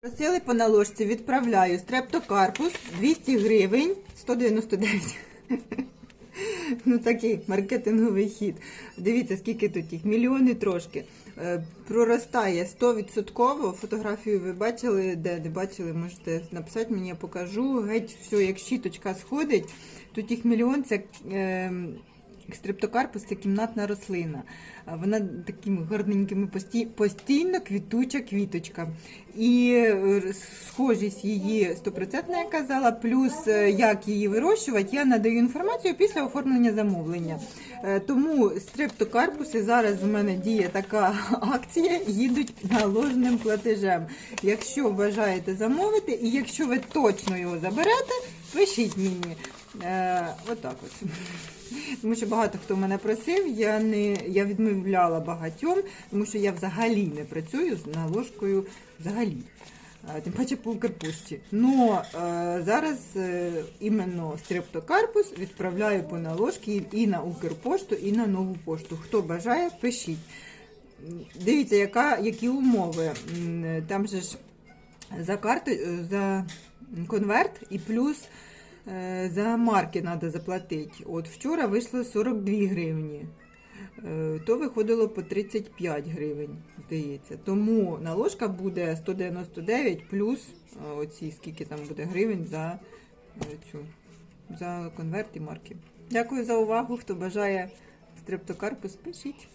Просили по наложці, відправляю. Стрептокарпус 200 гривень, 199. Ну, такий маркетинговий хід. Дивіться, скільки тут їх. Мільйони трошки. Е, Проростає 100%. Фотографію ви бачили, де не бачили, можете написати мені, я покажу. Геть все, як щіточка сходить. Тут їх мільйон, це е, стрептокарпус це кімнатна рослина. Вона такими гарненькими постійно квітуча квіточка. І е, схожість її 100% я казала, плюс е, як її вирощувати, я надаю інформацію після оформлення замовлення. Е, Тому стрептокарпуси зараз в мене діє така акція, їдуть наложним платежем. Якщо бажаєте замовити, і якщо ви точно його заберете, пишіть мені. Е, отак от. Тому що багато хто мене просив, я не я відмовляла багатьом, тому що я взагалі не працюю з наложкою взагалі. Е, Тим паче по Укрпошті. Но е, зараз е, іменно стрептокарпус відправляю по наложці і на Укрпошту, і на нову пошту. Хто бажає, пишіть. Дивіться, яка, які умови. Там же ж за карту, е, за конверт і плюс за марки треба заплатити. От вчора вийшло 42 гривні. Е, То виходило по 35 гривень, здається. Тому наложка буде 199 плюс е, оці скільки там буде гривень за е, цю за конверт і марки. Дякую за увагу. Хто бажає стрептокарпус, пишіть.